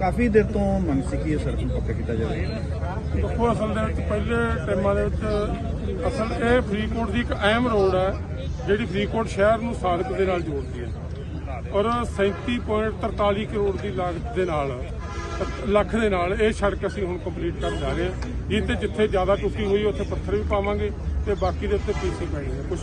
ਕਾਫੀ ਦੇਰ ਤੋਂ ਮੰਗ ਸੀ ਕਿ ਇਹ ਸੜਕ ਨੂੰ ਪੱਕਾ ਕੀਤਾ ਜਾਵੇ। ਦੇਖੋ, ਅਸਲ ਦੇ ਵਿੱਚ ਪਹਿਲੇ ਟਾਈਮਾਂ ਦੇ ਵਿੱਚ ਅਸਲ ਇਹ ਫਰੀਦਕੋਟ ਦੀ ਇੱਕ ਅਹਿਮ ਰੋਡ ਹੈ, ਜਿਹੜੀ ਫਰੀਦਕੋਟ ਸ਼ਹਿਰ ਨੂੰ ਸਾਦਕ ਦੇ ਨਾਲ ਜੋੜਦੀ ਹੈ। ਔਰ 37.43 ਕਰੋੜ ਦੀ ਲਾਗਤ ਦੇ ਨਾਲ ਲੱਖ ਦੇ ਨਾਲ ਇਹ ਸੜਕ ਅਸੀਂ ਹੁਣ ਕੰਪਲੀਟ ਕਰਨ ਜਾ ਰਹੇ ਹਾਂ। ਜਿੱਥੇ ਜਿੱਥੇ ਜ਼ਿਆਦਾ ਟੁੱਟੀ ਹੋਈ, ਉੱਥੇ ਪੱਥਰ ਵੀ ਪਾਵਾਂਗੇ ਤੇ ਬਾਕੀ ਦੇ ਉੱਤੇ ਪੀਸੀ ਪੈਣੀ ਹੈ ਕੁਝ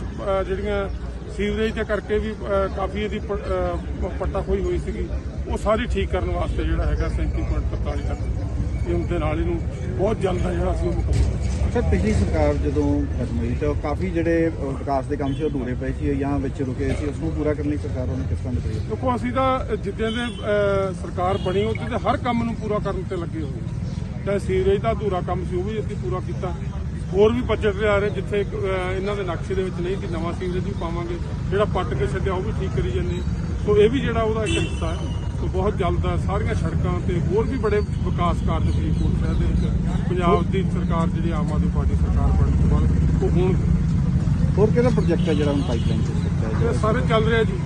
ਜਿਹੜੀਆਂ ਸੀਵਰੇਜ ਦੇ ਕਰਕੇ ਵੀ ਕਾਫੀ ਇਹਦੀ ਪ- ਪੱਟਾ ਹੋਈ ਹੋਈ ਸੀਗੀ, ਉਹ ਸਾਰੀ ਠੀਕ ਕਰਨ ਵਾਸਤੇ ਜਿਹੜਾ ਹੈਗਾ 37.43 ਤੱਕ ਇਹ ਨਾਲ ਇਹਨੂੰ ਬਹੁਤ ਜਲਦ ਜਿਹੜਾ ਅਸੀਂ ਉਹ ਮੁਕੰਮਲ ਕਰਾਂਗੇ। ਪਿਛਲੀ ਸਰਕਾਰ ਜਦੋਂ ਖਤਮ ਹੋਈ ਤਾਂ ਕਾਫੀ ਜਿਹੜੇ ਵਿਕਾਸ ਦੇ ਕੰਮ ਸੀ, ਉਹ ਅਧੂਰੇ ਪਏ ਸੀ, ਜਾਂ ਵਿੱਚ ਰੁਕੇ ਸੀ ਉਸ ਨੂੰ ਪੂਰਾ ਕਰਨ ਲਈ ਸਰਕਾਰ ਉਹਨੇ ਕਿਸ ਤਰ੍ਹਾਂ ਦੀ ਪ੍ਰਯਾਸ ਦੇਖੋ, ਅਸੀਂ ਤਾਂ ਜਿੱਦਾਂ ਦੇ ਸਰਕਾਰ ਬਣੀ ਉਹਦੇ ਤੇ ਹਰ ਕੰਮ ਨੂੰ ਪੂਰਾ ਕਰਨ ਤੇ ਲੱਗੇ ਹੋਏ ਹਾਂ। ਚਾਹੇ ਸੀਵਰੇਜ ਦਾ ਅਧੂਰਾ ਕੰਮ ਸੀ, ਉਹ ਵੀ ਅਸੀਂ ਪੂਰਾ ਕੀਤਾ ਹੋਰ ਵੀ ਬਜਟ ਲਿਆ ਰਹੇ, ਜਿੱਥੇ ਇਹਨਾਂ ਦੇ ਨਕਸ਼ੇ ਦੇ ਵਿੱਚ ਨਹੀਂ ਕਿ ਨਵਾਂ ਸੀਵਰੇਜ ਵੀ ਪਾਵਾਂਗੇ, ਜਿਹੜਾ ਪੱਟ ਕੇ ਛੱਡਿਆ, ਉਹ ਵੀ ਠੀਕ ਕਰੀ ਜਾਂਦੇ ਸੋ ਇਹ ਵੀ ਜਿਹੜਾ ਉਹਦਾ ਇੱਕ ਹਿੱਸਾ ਹੈ ਸੋ ਬਹੁਤ ਜਲਦ ਸਾਰੀਆਂ ਸੜਕਾਂ ਤੇ ਹੋਰ ਵੀ ਬੜੇ ਵਿਕਾਸ ਕਾਰਜ ਫਰੀਦਕੋਟ ਸ਼ਹਿਰ ਦੇ ਵਿੱਚ ਪੰਜਾਬ ਦੀ ਸਰਕਾਰ ਜਿਹੜੀ ਆਮ ਆਦਮੀ ਪਾਰਟੀ ਸਰਕਾਰ ਬਣਨ ਤੋਂ ਬਾਅਦ ਉਹ ਹੁਣ। ਹੋਰ ਕਿਹੜਾ ਪ੍ਰੋਜੈਕਟ ਹੈ ਜਿਹੜਾ ਹੁਣ ਪਾਈਪਲਾਈਨ ਤੇ ਸੱਟਾ ਹੈ? ਸਾਰੇ ਚੱਲ ਰਿਹਾ ਜੀ।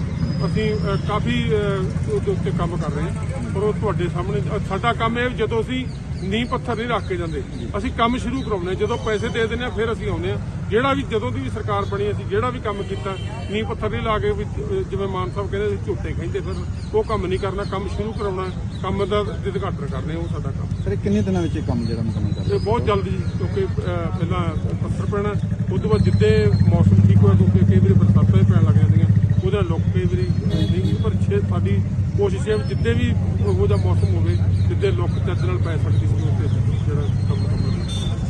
ਅਸੀਂ ਕਾਫੀ ਉਹਦੇ ਉੱਤੇ ਕੰਮ ਕਰ ਰਹੇ ਹਾਂ। ਪਰ ਉਹ ਤੁਹਾਡੇ ਸਾਹਮਣੇ ਸਾਡਾ ਕੰਮ ਇਹ ਜਦੋਂ ਅਸੀਂ ਨੀਂਹ ਪੱਥਰ ਨਹੀਂ ਰੱਖ ਕੇ ਜਾਂਦੇ। ਅਸੀਂ ਕੰਮ ਸ਼ੁਰੂ ਕਰਾਉਂਦੇ। ਜਦੋਂ ਪੈਸੇ ਦੇ ਦਿੰਦੇ ਆ ਫਿਰ ਅਸੀਂ ਆਉਂਦੇ ਆ ਜਿਹੜਾ ਵੀ ਜਦੋਂ ਦੀ ਵੀ ਸਰਕਾਰ ਬਣੀ ਅਸੀਂ ਜਿਹੜਾ ਵੀ ਕੰਮ ਕੀਤਾ ਨੀਂਹ ਪੱਥਰ ਨਹੀਂ ਲਾ ਕੇ ਵੀ, ਜਿਵੇਂ ਮਾਨ ਸਾਹਿਬ ਕਹਿੰਦੇ ਸੀ ਝੂਟੇ ਕਹਿੰਦੇ ਫਿਰ ਉਹ ਕੰਮ ਨਹੀਂ ਕਰਨਾ। ਕੰਮ ਸ਼ੁਰੂ ਕਰਾਉਣਾ ਕੰਮ ਦਾ ਉਦਘਾਟਨ ਕਰਨੇ ਉਹ ਸਾਡਾ ਕੰਮ। ਸਰ ਕਿੰਨੇ ਦਿਨਾਂ ਵਿੱਚ ਇਹ ਕੰਮ ਜਿਹੜਾ ਮੁਕੰਮਲ ਕਰ ਇਹ ਬਹੁਤ ਜਲਦੀ ਕਿਉਂਕਿ ਪਹਿਲਾਂ ਪੱਥਰ ਪੈਣਾ ਉਸ ਤੋਂ ਬਾਅਦ ਜਿੱਦੇ ਮੌਸਮ ਠੀਕ ਹੋਇਆ ਕਿਉਂਕਿ ਕਈ ਵਾਰੀ ਬਰਸਾਤਾਂ ਪੈਣ ਲੱਗ ਜਾਂਦੀਆਂ। ਉਹਦੇ ਲੁੱਕ ਕਈ ਵਾਰੀ ਨਹੀਂ ਸਾਡੀ ਕੋਸ਼ਿਸ਼ ਹੈ ਵੀ ਜਿੱਦੇ ਵੀ ਉਹੋ ਜਿਹਾ ਮੌਸਮ ਹੋਵੇ, ਜਿੱਦੇ ਲੋਕ ਚੱਜ ਨਾਲ ਪੈ ਸਕਦੀ ਸੀ ਉੱਤੇ ਜਿਹੜਾ ਕੰਮ ਕੰਮ